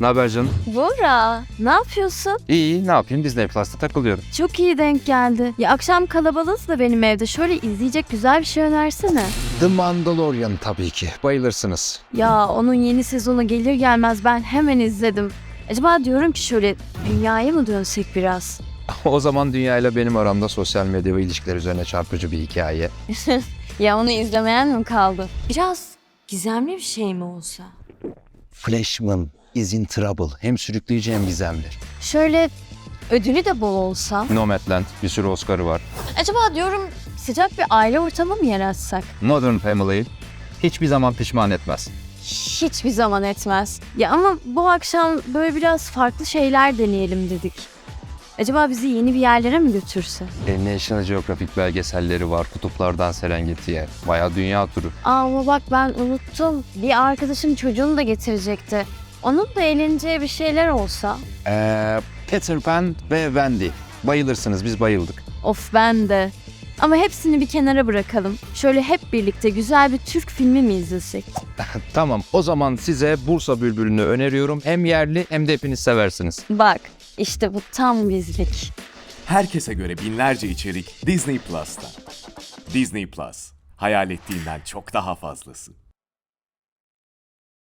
Ne haber canım? Bora, ne yapıyorsun? İyi, ne yapayım? Disney Plus'ta takılıyorum. Çok iyi denk geldi. Ya akşam kalabalığız da benim evde. Şöyle izleyecek güzel bir şey önersene. The Mandalorian tabii ki. Bayılırsınız. Ya onun yeni sezonu gelir gelmez ben hemen izledim. Acaba diyorum ki şöyle dünyaya mı dönsek biraz? o zaman dünya ile benim aramda sosyal medya ve ilişkiler üzerine çarpıcı bir hikaye. ya onu izlemeyen mi kaldı? Biraz gizemli bir şey mi olsa? Flashman is in trouble. Hem sürükleyici hem gizemli. Şöyle ödülü de bol olsa. Nomadland bir sürü Oscar'ı var. Acaba diyorum sıcak bir aile ortamı mı yaratsak? Modern Family hiçbir zaman pişman etmez. Hiçbir zaman etmez. Ya ama bu akşam böyle biraz farklı şeyler deneyelim dedik. Acaba bizi yeni bir yerlere mi götürse? E, National Geographic belgeselleri var. Kutuplardan Serengeti'ye. Bayağı dünya turu. Aa, ama bak ben unuttum. Bir arkadaşım çocuğunu da getirecekti. Onun da eğleneceği bir şeyler olsa. Ee, Peter Pan ve Wendy. Bayılırsınız, biz bayıldık. Of ben de. Ama hepsini bir kenara bırakalım. Şöyle hep birlikte güzel bir Türk filmi mi izlesek? Tamam, o zaman size Bursa Bülbülü'nü öneriyorum. Hem yerli hem de hepiniz seversiniz. Bak işte bu tam bizlik. Herkese göre binlerce içerik Disney Plus'ta. Disney Plus, hayal ettiğinden çok daha fazlası.